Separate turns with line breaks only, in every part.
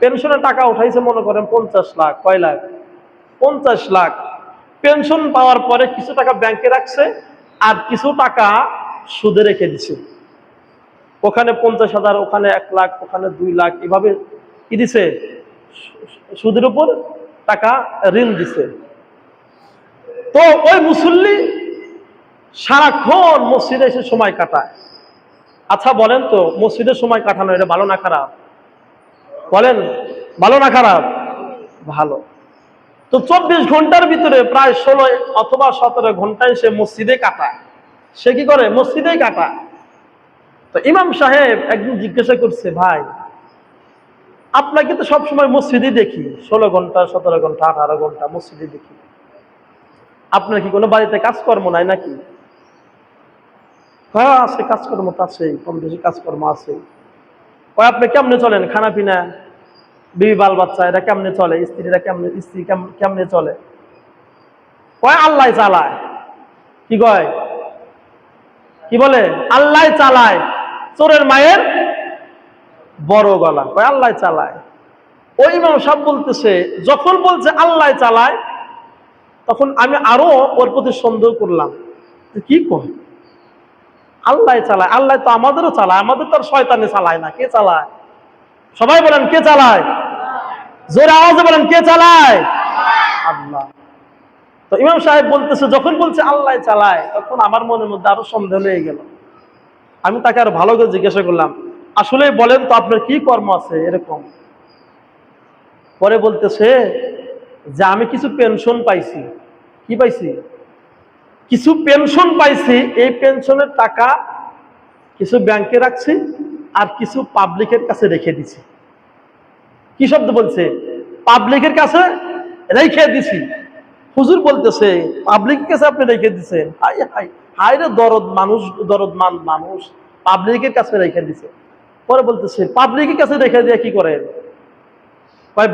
পেনশনের টাকা উঠাইছে, মনে করেন পঞ্চাশ লাখ, কয় লাখ? পঞ্চাশ লাখ। পেনশন পাওয়ার পরে কিছু টাকা ব্যাংকে রাখছে আর কিছু টাকা সুদে রেখে দিছে। ওখানে পঞ্চাশ হাজার, ওখানে এক লাখ, ওখানে দুই লাখ, এভাবে কি দিছে? সুদের উপর টাকা ঋণ দিছে। তো ওই মুসল্লি সারাক্ষণ মসজিদে এসে সময় কাটায়। আচ্ছা বলেন তো, মসজিদে সময় কাটানো এটা ভালো না খারাপ? বলেন ভালো না খারাপ? ভালো। তো চব্বিশ ঘণ্টার ভিতরে প্রায় ষোলো অথবা সতেরো ঘন্টায় সে মসজিদে কাটায় সে কি করে? মসজিদেই কাটায় তো ইমাম সাহেব একদিন জিজ্ঞাসা করছে ভাই আপনাকে তো সবসময় মসজিদে দেখি। ষোলো ঘণ্টা সতেরো ঘণ্টা আঠারো ঘণ্টা মসজিদে দেখি। আপনার কি কোনো বাড়িতে কাজকর্ম নাই নাকি? হ্যাঁ আছে কাজকর্ম তো আছে কম বেশি কাজকর্ম আছে কয় আপনি কেমনে চলেন? খানা পিনা, বিবি বাল বাচ্চা এরা কেমনে চলে? স্ত্রীরা কেমনে, স্ত্রী কেম- কেমনে চলে? কয় আল্লাহ চালায়। কি কয়? কি বলে? আল্লাহ চালায়। চোরের মায়ের বড় গলা। কয় আল্লাহ চালায়। ওই ইমাম সাহেব বলতেছে, যখন বলছে আল্লাহ চালায়, তখন আমি আরও ওর প্রতি সন্দেহ করলাম। কি কয়? আল্লাহ চালায়, আল্লাহ তো আমাদেরও চালায়, আমাদের তো আর শয়তানে চালায় না, কে চালায়? সবাই বলেন, কে চালায়? জোরে আওয়াজে বলেন, কে চালায়? আল্লাহ। তো ইমাম সাহেব বলতেছে, যখন বলছে আল্লাহ চালায়, তখন আমার মনের মধ্যে আরও সন্দেহ হয়ে গেল। আমি তাকে আরও ভালো করে জিজ্ঞাসা করলাম, আসলে বলেন তো আপনার কি কর্ম আছে এরকম? পরে বলতেছে যে আমি কিছু পেনশন পাইছি। কি পাইছি? কিছু পেনশন পাইছি, এই পেনশনের টাকা কিছু ব্যাংকে রাখছি আর কিছু পাবলিকের কাছে রেখে দিছি। কি শব্দ বলছে? পাবলিকের কাছে রেখে দিছি। হুজুর বলতেছে পাবলিকের কাছে আপনি রেখে দিছেন। হাই হাই হাই রে দরদ মানুষ, দরদ দরদমান মানুষ পাবলিকের কাছে রেখে দিছে। পরে বলতেছে পাবলিকের কাছে রেখে দিয়ে কি কয়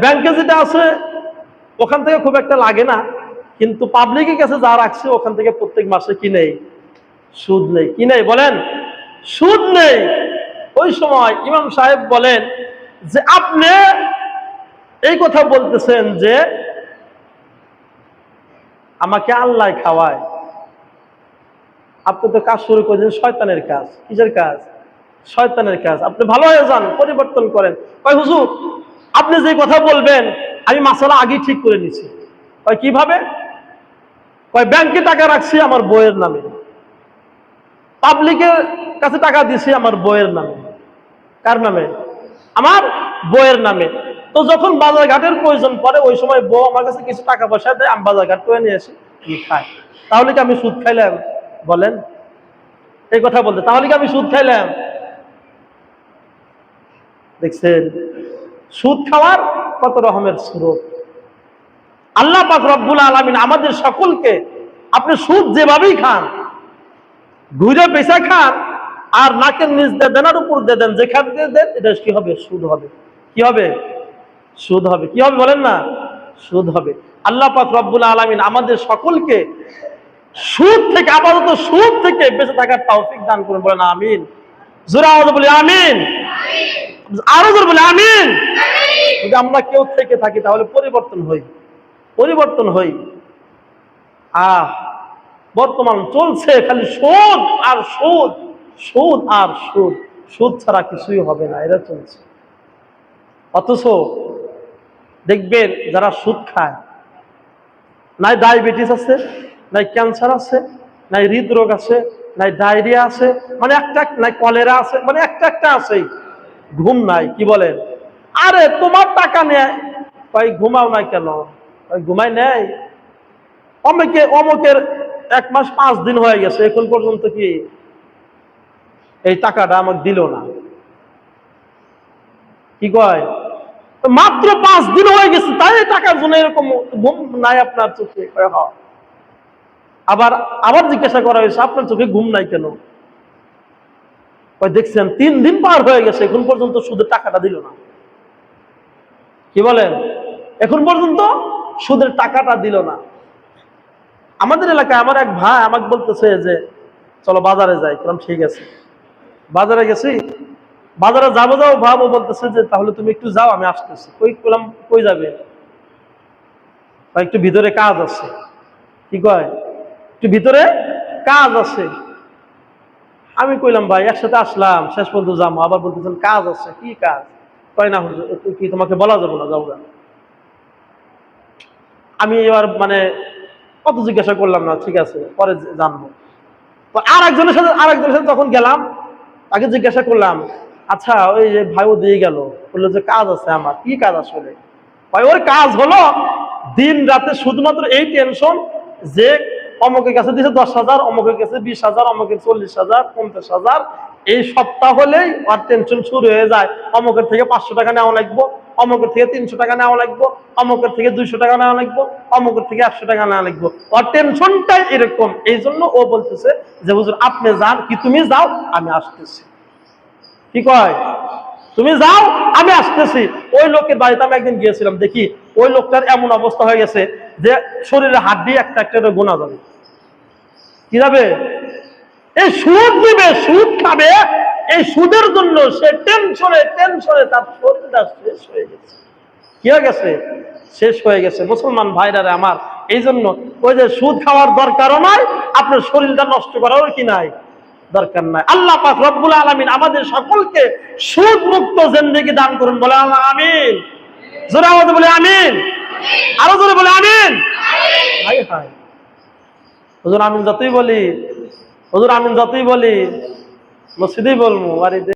ব্যাংকে যেটা আছে, ওখান থেকে খুব একটা লাগে না। কিন্তু পাবলিকের কাছে যা রাখছে, ওখান থেকে প্রত্যেক মাসে কি নেই? সুদ নেই। কি নেই বলেন? সুদ নেই। ওই সময় ইমাম সাহেব বলেন যে, আপনি এই কথা বলতেছেন যে, আমাকে আল্লাহ খাওয়ায়। আপনি তো কাজ শুরু করেছেন শয়তানের কাজ। কিসের কাজ? শয়তানের কাজ। আপনি ভালো হয়ে যান, পরিবর্তন করেন। কয়, হুজুর, আপনি যে কথা বলবেন, আমি মাসালা আগেই ঠিক করে নিছি। কীভাবে? কয় ব্যাংকে টাকা রাখছি আমার বইয়ের নামে। পাবলিকের কাছে টাকা দিছি আমার বইয়ের নামে। কার নামে? আমার বইয়ের নামে। তো যখন বাজার ঘাটের প্রয়োজন পড়ে, ওই সময় বউ আমার কাছে কিছু টাকা পয়সা দেয়, আমি বাজার ঘাট করে নিয়ে আসি খাই তাহলে কি আমি সুদ খাইলাম? বলেন। এই কথা বলতে, তাহলে কি আমি সুদ খাইলাম? দেখছেন? সুদ খাওয়ার কত রকমের স্রোত। আল্লাহ পাক রব্বুল আলমিন আমাদের সকলকে আপনি সুদ যেভাবেই খান ঘুরে পেশা খান আর নাকের নিচ দিয়ে দেনার উপর দিয়ে দেন যেখান দিয়ে দেন এটা কি হবে? সুদ হবে। কি হবে? সুদ হবে। কি হবে বলেন না? সুদ হবে। আল্লাহ পাক রব্বুল আলমিন আমাদের সকলকে সুদ থেকে আপাতত সুদ থেকে বেঁচে থাকার তৌফিক দান করুন। বলেন আমিন। জোরা বলি আমিন। আরও জোর বলে আমিন। যদি আমরা কেউ থেকে থাকি তাহলে পরিবর্তন হই। পরিবর্তন হই। আহ বর্তমান চলছে খালি সুদ আর সুদ সুদ আর সুদ। সুদ ছাড়া কিছুই হবে না, এরা চলছে। অথচ দেখবেন যারা সুদ খায়, নাই ডায়াবেটিস আছে, নাই ক্যান্সার আছে, নাই হৃদরোগ আছে, নাই ডায়রিয়া আছে মানে একটা নাই কলেরা আছে মানে একটা একটা আছেই। ঘুম নাই, কি বলেন? আরে তোমার টাকা নেয় ঘুমাও নাই কেন? ঘুমাই নেয় অমুকে, অমুকের এক মাস পাঁচ দিন হয়ে গেছে, এখন পর্যন্ত কি এই টাকাটা আমাকে দিল না? কি কয়? মাত্র পাঁচ দিন হয়ে গেছে, তাই টাকার জন্য এরকম ঘুম নাই আপনার চোখে। আবার আবার জিজ্ঞাসা করা হয়েছে, আপনার চোখে ঘুম নাই কেন? দেখছেন, তিন দিন পার হয়ে গেছে, এখন পর্যন্ত শুধু টাকাটা দিল না। কি বলেন? এখন পর্যন্ত সুদের টাকাটা দিল না। আমাদের এলাকায় আমার এক ভাই আমাকে বলতেছে যে, চলো বাজারে যাই বললাম ঠিক আছে বাজারে গেছি। বাজারে যাব যাব ভাবো বলতেছে যে, তাহলে তুমি একটু যাও, আমি আসতেছি। কই করলাম কই যাবে? একটু ভিতরে কাজ আছে। কি কয়? একটু ভিতরে কাজ আছে। আমি কইলাম, ভাই, একসাথে আসলাম, শেষ পর্যন্ত যাব। আবার বলতেছেন, কাজ আছে, কি কাজ? কয় না কি তোমাকে বলা যাব না, যাও না আমি এবার মানে কত জিজ্ঞাসা করলাম না, ঠিক আছে, পরে জানব। তো আর একজনের সাথে আর একজনের সাথে যখন গেলাম, তাকে জিজ্ঞাসা করলাম আচ্ছা ওই যে ভাইও দিয়ে গেল। বলল, যে কাজ আছে আমার। কি কাজ আসলে? ভাই, ওর কাজ হলো দিন রাতে শুধুমাত্র এই টেনশন যে অমকের কাছে দিয়েছে দশ হাজার, অমকের কাছে বিশ হাজার, অমকের চল্লিশ হাজার, পঞ্চাশ হাজার। এই সপ্তাহ হলেই আর টেনশন শুরু হয়ে যায়। অমকের থেকে পাঁচশো টাকা নেওয়া লাগবো। অমকের থেকে তিনশো টাকা নেওয়া লাগবো, অমকের থেকে দুইশো টাকা নেওয়া লাগবো, অমকের থেকে একশো টাকা নেওয়া লাগবো। ওর টেনশনটাই এরকম। এই জন্য ও বলতেছে যে, হুজুর, আপনি যান কি তুমি যাও, আমি আসতেছি। কি কয়? তুমি যাও, আমি আসতেছি। ওই লোকের বাড়িতে আমি একদিন গিয়েছিলাম, দেখি ওই লোকটার এমন অবস্থা হয়ে গেছে যে, শরীরে হাত দিয়ে একটা একটা গোনা যাবে। কি যাবে? এই সুদ দিবে সুদ খাবে এই সুদের জন্য সে টেনশনে টেনশনে তার শরীরটা শেষ হয়ে গেছে। কি গেছে? শেষ হয়ে গেছে। মুসলমান ভাইরারে আমার এই জন্য ওই যে সুদ খাওয়ার দরকারও নাই, আপনার শরীরটা নষ্ট করারও কি নাই? দরকার নাই। আল্লাহ পাক রব্বুল আলামিন আমাদের সকলকে সুদ মুক্ত জিন্দেগি দান করুন। বলে আল্লাহ, আমিন। জোরে আমাদের বলে আমিন। আরও জোরে বলে আমিন। হাই হাই হুজুর আমিন যতই বলি, হুজুর আমিন যতই বলি মসজিদেই বলব বাড়িতে